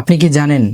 আপনি কি জানেন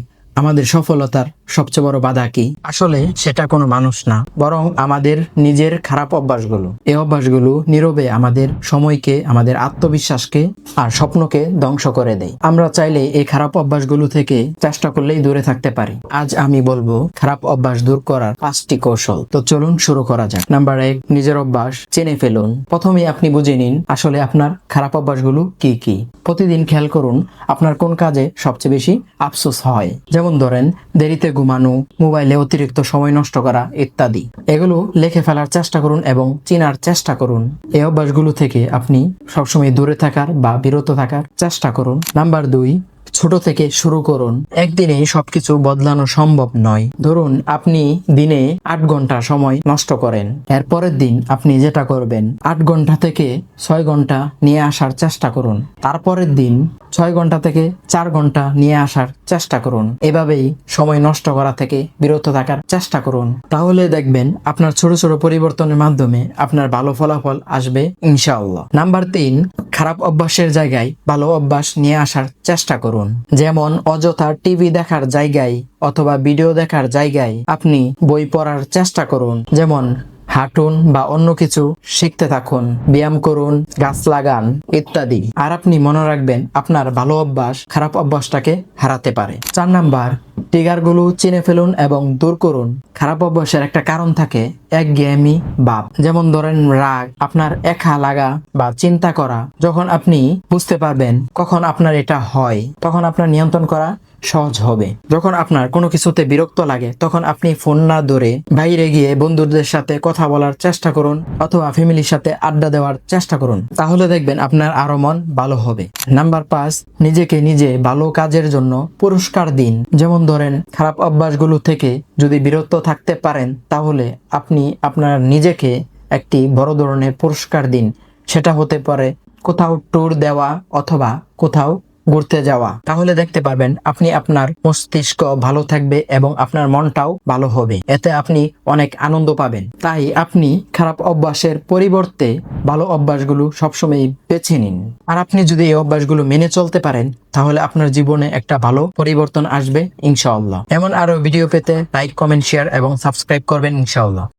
আমাদের সফলতার সবচেয়ে বড় বাধা কি? আসলে সেটা কোনো মানুষ না, বরং আমাদের নিজের খারাপ অভ্যাসগুলো। এই অভ্যাসগুলো নীরবে আমাদের সময়কে, আমাদের আত্মবিশ্বাসকে আর স্বপ্নকে ধ্বংস করে দেয়। আমরা চাইলে এই খারাপ অভ্যাসগুলো থেকে চেষ্টা করলেই দূরে থাকতে পারি। আজ আমি বলব, খারাপ অভ্যাস দূর করার পাঁচটি কৌশল। তো চলুন শুরু করা যাক। নাম্বার এক, নিজের অভ্যাস চেনে ফেলুন। প্রথমে আপনি বুঝে নিন, আসলে আপনার খারাপ অভ্যাসগুলো কি কি। প্রতিদিন খেয়াল করুন, আপনার কোন কাজে সবচেয়ে বেশি আফসোস হয়। যেমন ধরেন, দেরিতে ঘুমানো, মোবাইলে অতিরিক্ত সময় নষ্ট করা ইত্যাদি। এগুলো লেখে ফেলার চেষ্টা করুন এবং চেনার চেষ্টা করুন। এই অভ্যাসগুলো থেকে আপনি সবসময় দূরে থাকার বা বিরত থাকার চেষ্টা করুন। নাম্বার দুই ছোট থেকে শুরু করুন। একদিনে সবকিছু বদলানো সম্ভব নয়। ধরুন, আপনি দিনে আট ঘণ্টা সময় নষ্ট করেন। এর পরের দিন আপনি যেটা করবেন, আট ঘণ্টা থেকে ছয় ঘণ্টা নিয়ে আসার চেষ্টা করুন। তারপরের দিন ছয় ঘণ্টা থেকে চার ঘণ্টা নিয়ে আসার চেষ্টা করুন। এভাবেই সময় নষ্ট করা থেকে বিরত থাকার চেষ্টা করুন। তাহলে দেখবেন আপনার ছোট ছোট পরিবর্তনের মাধ্যমে আপনার ভালো ফলাফল আসবে ইনশাআল্লাহ। নাম্বার তিন খারাপ অভ্যাসের জায়গায় ভালো অভ্যাস নিয়ে আসার চেষ্টা করুন। যেমন অযথা টিভি দেখার জায়গায় অথবা ভিডিও দেখার জায়গায় আপনি বই পড়ার চেষ্টা করুন। যেমন হাঁটুন বা অন্য কিছু শিখতে থাকুন, ব্যায়াম করুন, গাছ লাগান ইত্যাদি। আর আপনি মনে রাখবেন আপনার ভালো অভ্যাস খারাপ অভ্যাসটাকে হারাতে পারে। চার নাম্বার ট্রিগারগুলো চিনে ফেলুন এবং দূর করুন। খারাপ অভ্যাসের একটা কারণ থাকে এক গেমি বাপ যেমন ধরেন রাগ, আপনার একা লাগা বা চিন্তা করা। যখন আপনি বুঝতে পারবেন কখন আপনার এটা হয়, তখন আপনার নিয়ন্ত্রণ করা সহজ হবে। যখন আপনার কোনো কিছুতে বিরক্ত লাগে, তখন আপনি ফোন না ধরে বাইরে গিয়ে বন্ধুদের সাথে কথা বলার চেষ্টা করুন অথবা ফ্যামিলির সাথে আড্ডা দেওয়ার চেষ্টা করুন। তাহলে দেখবেন আপনার আরও মন ভালো হবে। নাম্বার পাঁচ, নিজেকে নিজে ভালো কাজের জন্য পুরস্কার দিন। যেমন ধরেন, খারাপ অভ্যাসগুলো থেকে যদি বিরত থাকতে পারেন, তাহলে আপনি আপনার নিজেকে একটি বড় ধরনের পুরস্কার দিন। সেটা হতে পারে কোথাও ট্যুর দেওয়া অথবা কোথাও ঘুরতে যাওয়া। তাহলে দেখতে পারবেন আপনি আপনার মস্তিষ্ক ভালো থাকবে এবং আপনার মনটাও ভালো হবে। এতে আপনি অনেক আনন্দ পাবেন। তাই আপনি খারাপ অভ্যাসের পরিবর্তে ভালো অভ্যাসগুলো সবসময় বেছে নিন। আর আপনি যদি এই অভ্যাসগুলো মেনে চলতে পারেন, তাহলে আপনার জীবনে একটা ভালো পরিবর্তন আসবে, ইনশাআল্লাহ। এমন আরও ভিডিও পেতে লাইক, কমেন্ট, শেয়ার এবং সাবস্ক্রাইব করবেন, ইনশাআল্লাহ।